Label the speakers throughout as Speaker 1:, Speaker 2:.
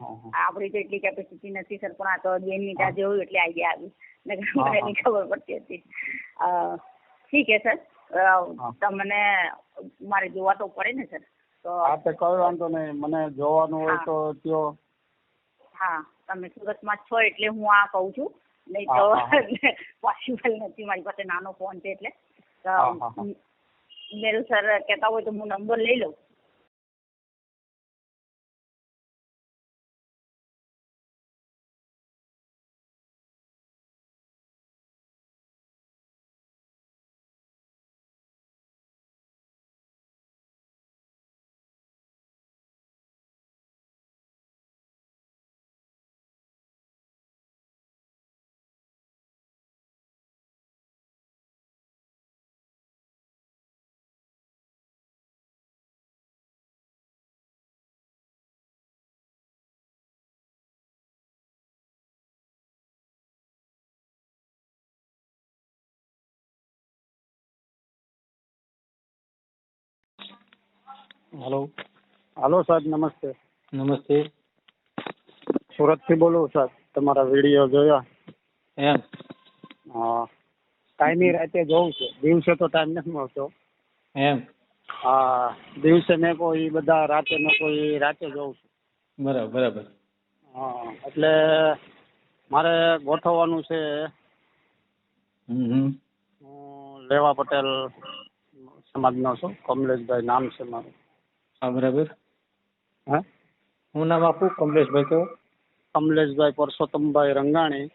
Speaker 1: આપણી તો એટલી કેપેસિટી નથી સર પણ આ તો બેનની ત્યાં જોયું એટલે આઈડિયા આવી. નહીં ખબર પડતી હતી. ઠીક છે સર તમને મારે જોવા તો પડે ને સર તો
Speaker 2: તે કોઈ વાંધો નહીં. મને જોવાનું હોય તો ત્યો
Speaker 1: હા તમે સુરતમાં છો એટલે હું આ કહું છું. નહીં તો. પોસિબલ નથી. મારી પાસે નાનો ફોન છે એટલે. મેરું સર કહેતા હોય તો હું નંબર લઈ લઉં.
Speaker 3: હેલો.
Speaker 2: હાલો સાહેબ નમસ્તે.
Speaker 3: નમસ્તે.
Speaker 2: સુરતથી બોલું સાહેબ તમારા વીડિયો જોયા?
Speaker 3: એમ.
Speaker 2: હા. કાયમી રાતે જોઉં છે. દિવસે તો ટાઈમ નથી મળતો.
Speaker 3: એમ.
Speaker 2: હા દિવસે મેં કોઈ બધા રાતે મેં કોઈ રાતે જોઉં છું.
Speaker 3: બરાબર બરાબર.
Speaker 2: હા એટલે મારે ગોઠવવાનું છે. લેવા પટેલ સમાજનો છું કમલેશભાઈ નામ છે મારું.
Speaker 3: હા બરાબર.
Speaker 2: હા?
Speaker 3: હું નામ આપું? કમલેશભાઈ કહો.
Speaker 2: કમલેશભાઈ પરસોત્તમભાઈ રંગાણી.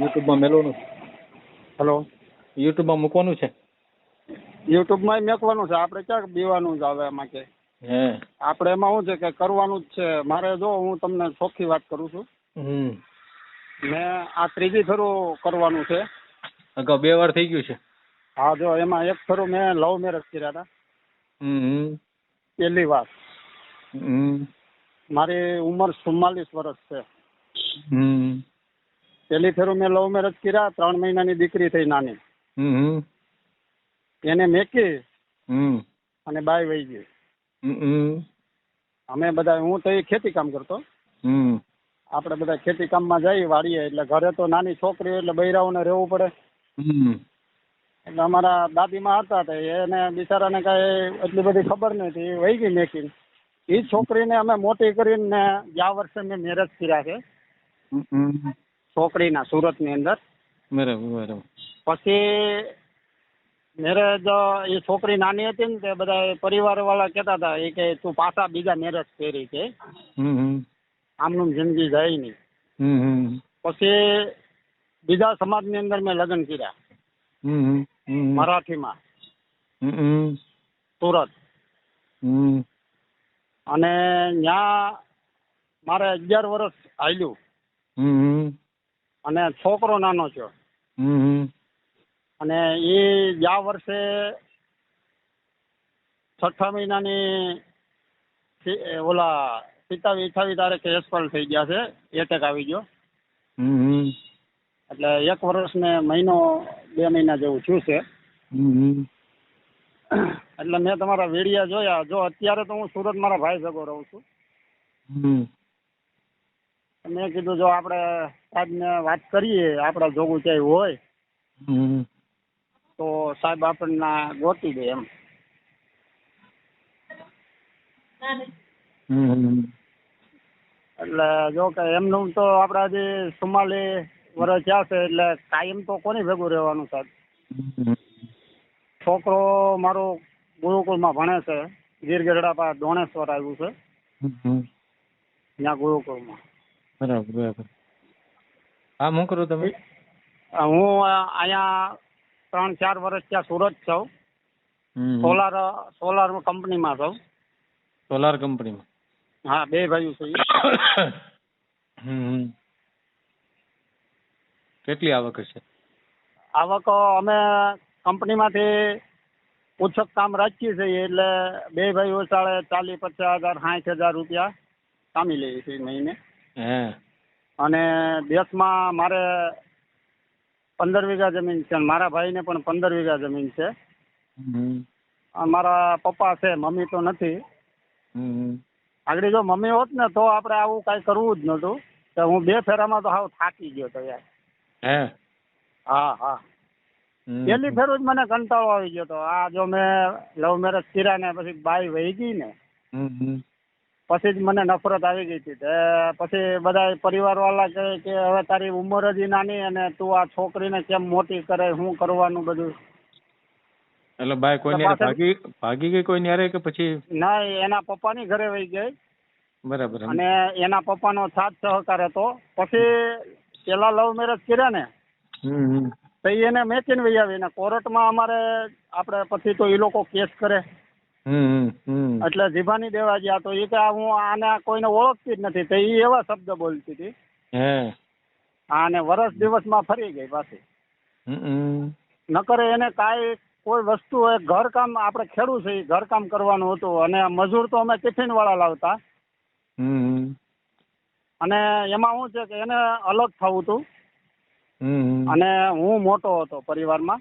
Speaker 3: યુટ્યુબમાં મેલવાનું
Speaker 2: હલો?
Speaker 3: યુટ્યુબમાં મૂકવાનું છે?
Speaker 2: યુટ્યુબમાં મેકવાનું છે. આપણે ક્યાંક બીવાનું જ આવે એમાં કે.
Speaker 3: હે.
Speaker 2: આપણે એમાં શું છે કે કરવાનું જ છે. મારે જો હું તમને ચોખ્ખી વાત કરું છું. મેં આ ત્રીજી ફેરું કરવાનું છે.
Speaker 3: અગાઉ બે વાર થઈ ગયું છે.
Speaker 2: હા જો એમાં એક ફેરું મેં લવ મેરેજ કર્યા હતા. પહેલી વાર. મારી ઉંમર ચુમ્માલીસ વર્ષ છે. પહેલી ફેરું મેં લવ મેરેજ કર્યા ત્રણ મહિનાની દીકરી થઈ નાની. એને મેકી અને બાય વહી ગઈ. અમે બધા હું તો એ ખેતી કામ કરતો.
Speaker 3: હમ.
Speaker 2: આપણે બધા ખેતી કામમાં જઈએ વાડીએ એટલે ઘરે તો નાની છોકરી એટલે બૈરાઓને રહેવું પડે.
Speaker 3: હમ.
Speaker 2: એટલે અમારા દાદીમાં હતા તે એને બિચારાને કાંઈ એટલી બધી ખબર નથી એ વહી ગઈ મેકિંગ એ છોકરીને અમે મોટી કરીને ગયા વર્ષે મેં મેરેજ કર્યા છે. છોકરીના સુરતની અંદર.
Speaker 3: બરાબર બરાબર.
Speaker 2: પછી મેરેજ એ છોકરી નાની હતી ને તે બધા પરિવારવાળા કહેતા હતા એ કે તું પાછા બીજા મેરેજ કરી કે. આમનું જિંદગી જાય નહીં. પછી બીજા સમાજની અંદર મેં લગ્ન કર્યા. મરાઠીમાં. સુરત. અને ત્યાં મારે અગિયાર વર્ષ હાલ્યું અને છોકરો નાનો છે. અને એ ગયા વર્ષે છઠ્ઠા મહિનાની ઓલા સિત્તાવી અઠાવી તારીખે એસપાલ થઈ ગયા છે. એટેક આવી ગયો. એટલે એક વર્ષ ને મહિનો બે મહિના જેવું થયું છે. એટલે મેં તમારા વેડિયા જોયા. જો અત્યારે તો હું સુરત મારા ભાઈ સગો રહું છું. મેં કીધું જો આપણે સાહેબને વાત કરીએ આપણા જોગું ક્યાંય હોય તો સાહેબ આપણને ગોતી દે એમ. એટલે જો કે એમનું તો આપણા જે ચુમ્માલીસ વર્ષ થયા છે એટલે કાયમ તો કોની ભેગું રહેવાનું સાહેબ? છોકરો મારો ગુરુકુળમાં ભણે છે ગીર ગઢડા પાસે દોણેશ્વર આવ્યું છે. ત્યાં ગુરુકુળમાં.
Speaker 3: બરાબર બરાબર. હા હું કરું તમે?
Speaker 2: હું અહીંયા ત્રણ ચાર વર્ષ ત્યાં સુરત છું. સોલાર સોલાર કંપનીમાં છું.
Speaker 3: સોલાર કંપનીમાં?
Speaker 2: હા બે ભાઈઓ છે.
Speaker 3: હમ. કેટલી આવક હશે?
Speaker 2: આવક અમે કંપનીમાંથી ઉછક કામ રાખીએ છીએ એટલે બે ભાઈઓ સાડે ચાલીસ પચાસ હજાર સાઠ હજાર રૂપિયા કામી લઈએ છીએ મહિને. અને દેશમાં મારે પંદર વીઘા જમીન છે મારા ભાઈને પણ પંદર વીઘા જમીન છે. મારા પપ્પા છે મમ્મી તો નથી. આગળ જો મમ્મી હોત ને તો આપણે આવું કાંઈ કરવું જ નહોતું. કે હું બે ફેરામાં તો હાવ થાકી ગયો તો યાર.
Speaker 3: હે?
Speaker 2: હા. પહેલી ફેરું જ મને કંટાળો આવી ગયો તો. આ જો મેં લવ મેરેજ કર્યા ને પછી બાઈ વહી ગઈ ને. પછી જ મને નફરત આવી ગઈ હતી. પછી બધા પરિવાર વાળા કહે કે હવે તારી ઉંમર જ નાની અને તું આ છોકરીને કેમ મોટી કરે? શું કરવાનું બધું?
Speaker 3: એટલે બાય કોઈ ભાગી ભાગી ગઈ કોઈ ન્યારે કે પછી?
Speaker 2: ના એના પપ્પાની ઘરે વહી ગઈ.
Speaker 3: બરાબર
Speaker 2: અને એના પપ્પાનો સાથ સહકાર હતો. પછી પેલા લવ મેરેજ કર્યા ને. તો એને મેચીને વહી આવી ને કોર્ટમાં અમારે આપણે પછી તો એ લોકો કેસ કરે. એટલે જીભાની દેવા ગયા તો એ કે હું આને કોઈને ઓળખતી જ નથી તો એ એવા શબ્દ બોલતી હતી
Speaker 3: આને
Speaker 2: અને દિવસ દિવસમાં ફરી ગઈ પાછી. નકર એને કાંઈ કોઈ વસ્તુ હોય ઘરકામ આપણે ખેડૂત છે ઘરકામ કરવાનું હતું અને મજૂર તો અમે ટિફિન વાળા લાવતા. અને એમાં શું છે કે એને અલગ થવું હતું. અને હું મોટો હતો પરિવારમાં.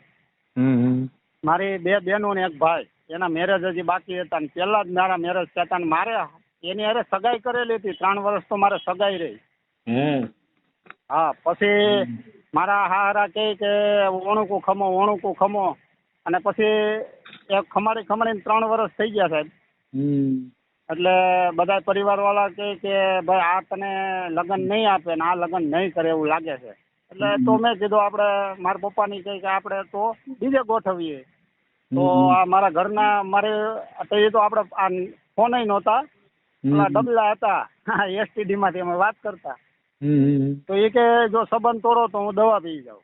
Speaker 2: મારી બે બહેનો ને એક ભાઈ. એના મેરેજ હજી બાકી હતા ને પહેલા જ મારા મેરેજ થયા મારે એની અરે સગાઈ કરેલી હતી. ત્રણ વર્ષ તો મારે સગાઈ રહી.
Speaker 3: હા
Speaker 2: પછી મારા હારા કહે કે ઓણુકું ખમો ઓણુકું ખમો. અને પછી એક ખમાડી ખમાડીને ત્રણ વર્ષ થઈ ગયા સાહેબ.
Speaker 3: હમ.
Speaker 2: એટલે બધા પરિવાર વાળા કહે કે ભાઈ આ તને લગ્ન નહીં આપે ને આ લગ્ન નહીં કરે એવું લાગે છે. એટલે તો મેં કીધું આપણે મારા પપ્પાની કહે કે આપણે તો બીજે ગોઠવીએ. તો આ મારા ઘરના મારે એ તો આપણે આ ફોન નહોતા. પેલા ડબલા હતા. એસટીડી માંથી અમે વાત કરતા. તો એ કે જો સંબંધ તોડો તો હું દવા પી જાઉં.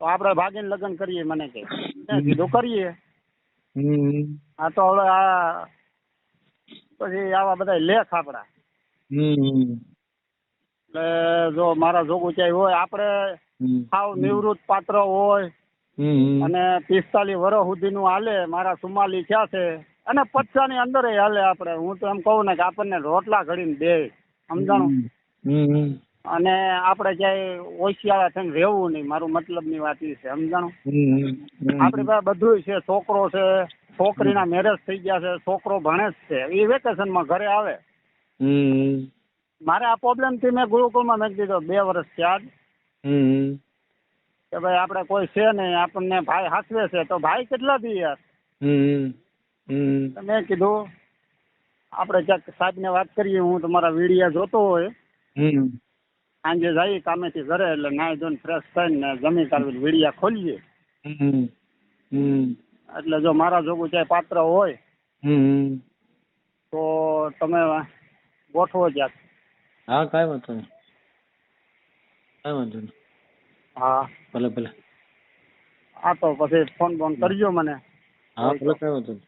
Speaker 2: તો આપણે ભાગીને લગ્ન કરીએ મને કે. કીધું કરીએ. આ તો હવે આ પછી આવા બધા લેખ આપણા એટલે જો મારા જોગું ચાઈ હોય આપણે સાવ નિવૃત્ત પાત્ર હોય અને પિસ્તાલીસ વર્ષ સુધીનું હાલે મારા સુમાલી થયા છે અને પચાસની અંદર હાલે આપણે. હું તો એમ કહું ને કે આપણને રોટલા ઘડીને દે સમજાણું? અને આપણે ક્યાંય ઓશિયાળા થઈને રહેવું નહીં. મારું મતલબની વાત એ છે સમજાણું. આપણી પાસે બધું છે છોકરો છે છોકરીના મેરેજ થઈ ગયા છે છોકરો ભણે જ છે એ વેકેશનમાં ઘરે આવે.
Speaker 3: હમ.
Speaker 2: મારે આ પ્રોબ્લેમથી મેં ગુરુકુળમાં મેં દીધો બે વર્ષ થયા કે ભાઈ આપણે કોઈ છે નહીં આપણને ભાઈ હાસવે છે તો ભાઈ કેટલા થી યાર? મેં કીધું આપણે ક્યાંક સાહેબને વાત કરીએ હું તમારા વિડીયા જોતો હોય.
Speaker 3: હમ.
Speaker 2: સાંજે જઈએ કામેથી ઘરે એટલે નાહી ધોઈને ફ્રેશ થઈને જમી કાઢી વિડીયા ખોલીએ.
Speaker 3: હમ. હમ.
Speaker 2: એટલે જો મારા જોગું ચાહે પાત્ર હોય તો તમે ગોઠવો ક્યાંક.
Speaker 3: હા કાંઈ વાંધો નહીં. કાંઈ વાંધો નહીં.
Speaker 2: હા.
Speaker 3: ભલે ભલે.
Speaker 2: હા તો પછી ફોન બોન કરજો મને.
Speaker 3: હા ભલે કાંઈ વાંધો નહીં.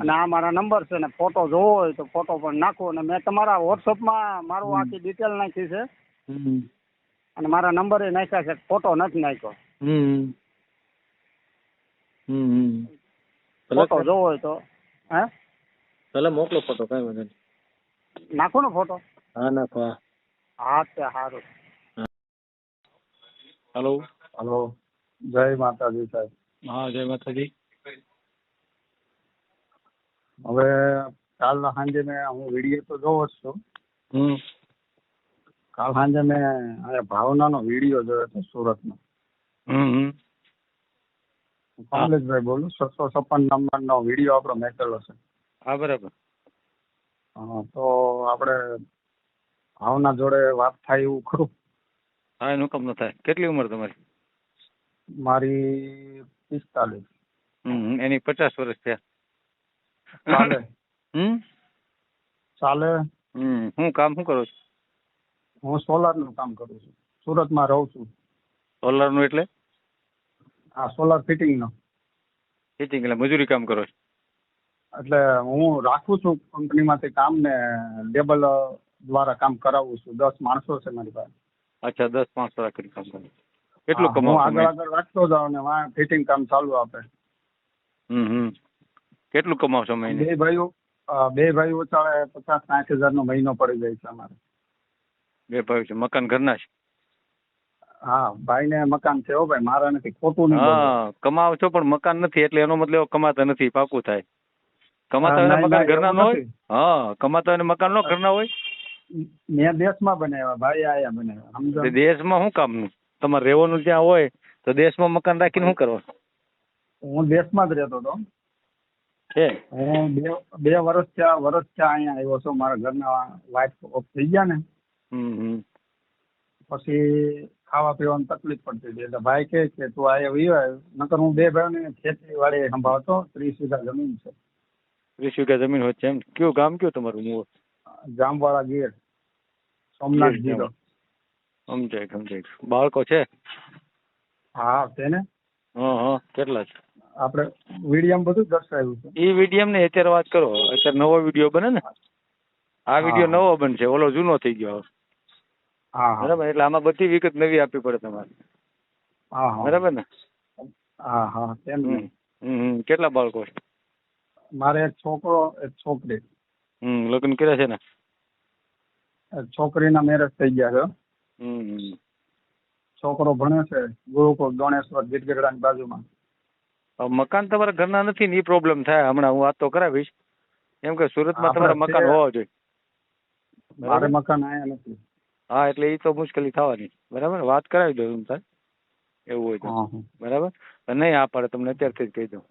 Speaker 2: અને આ મારા નંબર છે ને ફોટો જોવો હોય તો ફોટો પણ નાખો અને મેં તમારા વોટ્સઅપમાં મારું આખી ડિટેલ નાખી છે. અને મારા નંબર એ નાખ્યા છે ફોટો નથી નાખ્યો.
Speaker 3: હમ.
Speaker 2: ફોટો જોવો હોય તો. હે?
Speaker 3: ભલે મોકલો ફોટો કઈ વાંધો નહીં.
Speaker 2: નાખો ને ફોટો.
Speaker 3: હા નાખો હા.
Speaker 2: હા તે સારું
Speaker 3: હેલો.
Speaker 2: હેલો. જય માતાજી સાહેબ.
Speaker 3: હા જય માતાજી.
Speaker 2: હવે કાલ સાંજે મેં હું વીડિયો તો જોવો જ છું.
Speaker 3: હમ.
Speaker 2: કાલ સાંજે મેં ભાવનાનો વીડિયો જોયો હતો સુરતનો.
Speaker 3: હમ હમ.
Speaker 2: કમલેશભાઈ બોલું છસો છપ્પન નંબરનો વીડિયો આપણો મેકેલો છે.
Speaker 3: હા બરાબર.
Speaker 2: હા તો આપણે ભાવના જોડે વાત થાય એવું ખરું?
Speaker 3: હા એનું કામ ન થાય. કેટલી ઉંમર તમારી?
Speaker 2: મારી પિસ્તાલીસ.
Speaker 3: હમ એની પચાસ વર્ષ થયા.
Speaker 2: ચાલે.
Speaker 3: હમ?
Speaker 2: ચાલે.
Speaker 3: હમ હું કામ શું કરો છો?
Speaker 2: હું સોલારનું કામ કરું છું. સુરતમાં રહું છું.
Speaker 3: સોલારનું એટલે?
Speaker 2: આ સોલાર ફિટિંગનો
Speaker 3: ફિટિંગ એટલે મજૂરી કામ કરો છો?
Speaker 2: એટલે હું રાખું છું કંપનીમાંથી કામ ને લેબલ દ્વારા કામ કરાવું છું. દસ માણસો છે મારી પાસે.
Speaker 3: અચ્છા દસ પાંચ રાખીને કામ કરો કેટલું
Speaker 2: કમાવું હું આગળ આગળ રાખતો જાઉં ને વાં ફિટિંગ કામ ચાલુ આપે.
Speaker 3: હમ હમ. કેટલું કમાવશો મહિને?
Speaker 2: બે ભાઈઓ બે ભાઈઓ ચાલે પચાસ સાઠ હજાર નો મહિનો પડી જાય છે અમારે.
Speaker 3: બે ભાઈઓ છે. મકાન ઘરના છે?
Speaker 2: હા ભાઈ ને મકાન છે હો ભાઈ મારા નથી ખોટું નહીં
Speaker 3: હા કમાવ છો પણ મકાન નથી એટલે એનો મતલબ કમાતા નથી પાકું થાય. કમાતા હોય
Speaker 2: ના,
Speaker 3: મકાન ઘરના ન હોય? હા કમાતા હોય મકાન નો ઘરના હોય?
Speaker 2: મેં દેશમાં બનાવ્યા ભાઈ આયા બનાવ્યા સમજો?
Speaker 3: દેશમાં શું કામનું? તમારે રહેવાનું ત્યાં હોય તો દેશમાં મકાન રાખીને શું કરવા
Speaker 2: હું દેશમાં જ રહેતો હતો.
Speaker 3: છે
Speaker 2: હું બે બે વર્ષ થયા વર્ષ થયા અહીંયા આવ્યો છું મારા ઘરના વાઇફ ઓફ થઈ ગયા ને.
Speaker 3: હમ હમ.
Speaker 2: પછી ખાવા પીવાની તકલીફ પડતી હતી. એટલે ભાઈ કહે કે તું આ આવ્યો નકર હું બે ભાઈઓને ખેતી વાડી સંભાળતો. ત્રીસ વીઘા જમીન છે.
Speaker 3: ત્રીસ વીઘા જમીન હોય છે એમ. કયું ગામ કયું તમારું મૂળ
Speaker 2: જામવાળા ગીર. સોમનાથ જીરો
Speaker 3: સમજાય સમજાય. બાળકો છે?
Speaker 2: હા તેને
Speaker 3: હા હા. કેટલા છે?
Speaker 2: આપણે વિડીયમ બધું દર્શાવ્યું છે.
Speaker 3: એ વિડીયમ ને અત્યારે વાત કરો. અત્યારે નવો વીડિયો બને ને? આ વીડિયો. નવો બનશે. ઓલો જૂનો થઈ ગયો. હવે. બરાબર? એટલે આમાં બધી વિગત નવી આપવી પડે તમારે. બરાબર ને?
Speaker 2: હા હા. તેમ
Speaker 3: હમ. કેટલા બાળકો છે?
Speaker 2: મારે એક છોકરો એક છોકરી.
Speaker 3: હમ લગ્ન કર્યા છે ને?
Speaker 2: છોકરીના મેરેજ થઈ ગયા છે.
Speaker 3: હમ.
Speaker 2: છોકરો ભણે છે ગુરુકુળ દોણેશ્વર ગીરગઢડાની બાજુમાં.
Speaker 3: મકાન તમારા ઘરના નથી ને એ પ્રોબ્લેમ થાય. હમણાં હું વાત તો કરાવીશ. એમ કે સુરતમાં તમારા મકાન હોવા જોઈએ.
Speaker 2: મારે મકાન આયા નથી.
Speaker 3: હા એટલે એ તો મુશ્કેલી થવાની. બરાબર? વાત કરાવી દો એમ થાય. એવું હોય તો. બરાબર? નહીં આ પાડે તમને અત્યારથી જ કહી દઉં.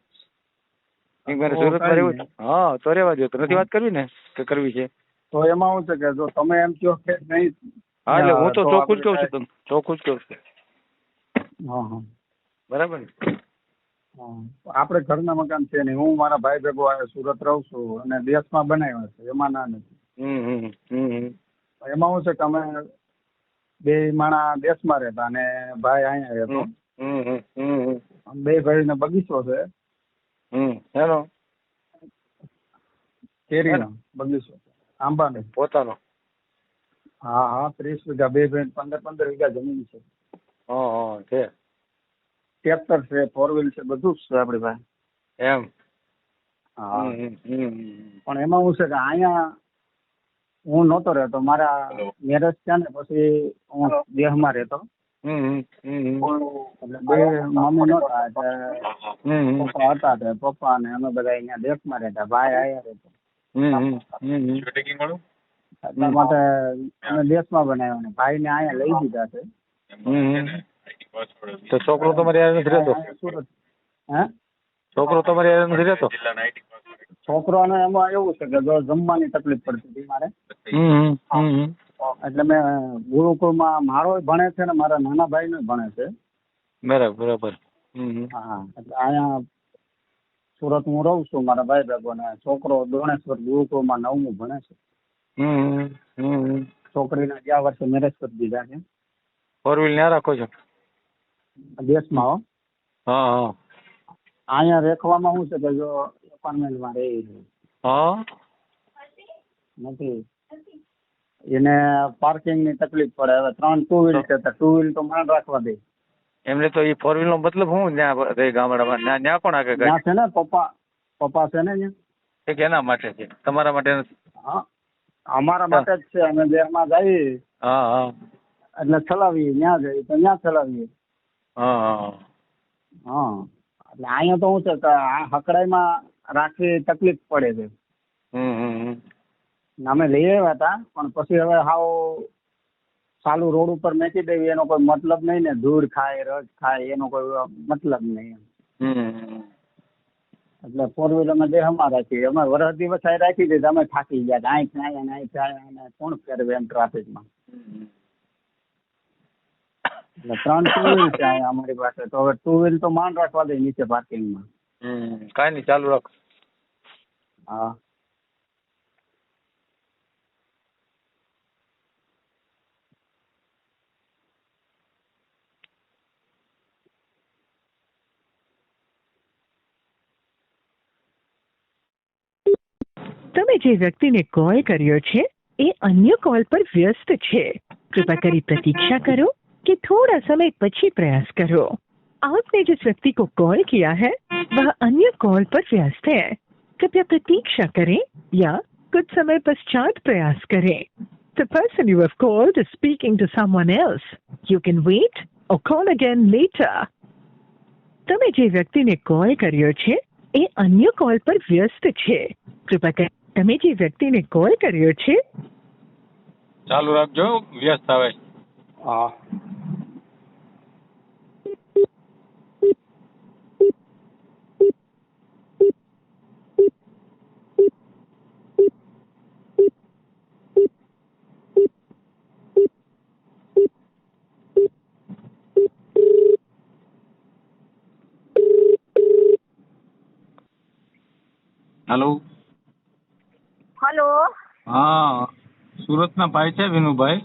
Speaker 3: એક મારે સુરતમાં રહેવું હા તો રહેવા દો તો નથી વાત કરવી ને? કે કરવી છે?
Speaker 2: તો એમાં શું છે કે જો તમે એમ કહો કે નહીં
Speaker 3: હા એટલે હું તો ચોખ્ખું જ કહું છું તમને. ચોખ્ખું જ કહું છું.
Speaker 2: હા
Speaker 3: બરાબર ને?
Speaker 2: આપણે ઘરના મકાન છે નહીં. હું મારા ભાઈ ભેગો સુરત રહું છું અને દેશમાં બનાવ્યા છે. એમાં ના નથી. એમાં હું છે કે અમે બે માણા દેશમાં રહેતા અને ભાઈ અહીંયા રહેતો. બે ભાઈને બગીચો છે.
Speaker 3: હમ
Speaker 2: કેરીનો બગીચો આંબાનો.
Speaker 3: પોતાનો?
Speaker 2: હા હા ત્રીસ વીઘા બે ભાઈ પંદર પંદર વીઘા જમીન છે.
Speaker 3: હા હા છે.
Speaker 2: ટ્રેક્ટર છે ફોર વ્હીલ છે બધું જ છે આપણી પાસે.
Speaker 3: એમ?
Speaker 2: હા. પણ એમાં શું છે કે અહીંયા હું નહોતો રહેતો. મારા મેરેજ થયા ને પછી હું દેહમાં રહેતો. એટલે બે મમ્મી નહોતા એટલે. પપ્પા હતા તે પપ્પા ને અમે બધા અહીંયા દેશમાં રહેતા. ભાઈ આયા રહેતો. એટલા માટે અમે દેશમાં બનાવ્યો ને. ભાઈને અહીંયા લઈ દીધા છે.
Speaker 3: હમ હમ. તો છોકરો તમારી યાર નથી રહેતો?
Speaker 2: સુરત. હે?
Speaker 3: છોકરો તમારી યાર નથી રહેતો?
Speaker 2: છોકરાને એમાં એવું છે કે જો જમવાની તકલીફ પડતી હતી મારે. એટલે મેં ગુરુકુળમાં મારો ભણે છે ને મારા નાના ભાઈનો ભણે છે.
Speaker 3: બરાબર.
Speaker 2: હા એટલે અહીંયા સુરત હું રહું છું મારા ભાઈ ભેગો ને છોકરો દોણેશ્વર ગુરુકુળમાં નવમું ભણે છે.
Speaker 3: હમ.
Speaker 2: છોકરીના ગયા વર્ષે મેરેજ કરી દીધા છે.
Speaker 3: ફોર વ્હીલ ન્યા રાખો છો?
Speaker 2: દેશમાં હા. અહીંયા રેખવામાં શું છે કે જો રહી છે
Speaker 3: હા?
Speaker 2: નથી. એને પાર્કિંગની તકલીફ પડે. હવે ત્રણ ટુ વ્હીલ છે તો ટુ વ્હીલ તો માંડ રાખવા દે.
Speaker 3: એમને તો એ ફોર વ્હીલ નો મતલબ હું ત્યાં રે ગામડામાં? ત્યાં ત્યાં પણ આગળ
Speaker 2: ત્યાં છે ને પપ્પા. પપ્પા છે ને
Speaker 3: એક એના માટે છે? તમારા માટે
Speaker 2: હા. અમારા માટે જ છે. અમે દેહમાં જઈએ.
Speaker 3: હા હા.
Speaker 2: એટલે ચલાવીએ. ત્યાં જઈએ તો ત્યાં ચલાવીએ.
Speaker 3: હા હા.
Speaker 2: હા. એટલે અહીંયા તો શું છે કે આ હકડાઈમાં રાખવી તકલીફ પડે છે. અમે લઈ આવ્યા હતા પણ પછી હવે હાવ ચાલુ રોડ ઉપર મેકી દેવી એનો કોઈ મતલબ નહીં ને ધૂળ ખાય રસ ખાય એનો કોઈ મતલબ નહીં. એટલે ફોર વ્હીલર અમે અમારા રાખી અમે વરસ દિવસ રાખી દીધી અમે થાકી ગયા અહીં થાય ને અહીં થાય કોણ ફેરવે એમ ટ્રાફિકમાં
Speaker 3: માં?
Speaker 2: એટલે ત્રણ ટુ વ્હીલ છે અમારી પાસે. તો હવે ટુ વ્હીલ તો માંડ રાખવા દે નીચે પાર્કિંગમાં
Speaker 3: હમ કાંઈ નહીં ચાલુ રાખ.
Speaker 2: હા.
Speaker 4: તમે જે વ્યક્તિને કોલ કર્યો છે એ અન્ય કોલ પર વ્યસ્ત છે. કૃપા કરી પ્રતીક્ષા કરો કે થોડા સમય પછી પ્રયાસ કરો. आपने जिस व्यक्ति को कॉल किया है वह अन्य कॉल पर व्यस्त है कृपया प्रतीक्षा करें या कुछ समय पश्चात प्रयास करें The person you have called is speaking to someone else. You can wait or call again later. તમે જે વ્યક્તિને કોલ કર્યો છે એ અન્ય કોલ પર વ્યસ્ત છે કૃપા કરી તમે જે વ્યક્તિને કોલ કર્યો છે
Speaker 3: ચાલુ રાખજો વ્યસ્ત આવે
Speaker 2: હા
Speaker 3: હેલો
Speaker 1: હેલો
Speaker 3: હા સુરતના ભાઈ છે વિનુભાઈ.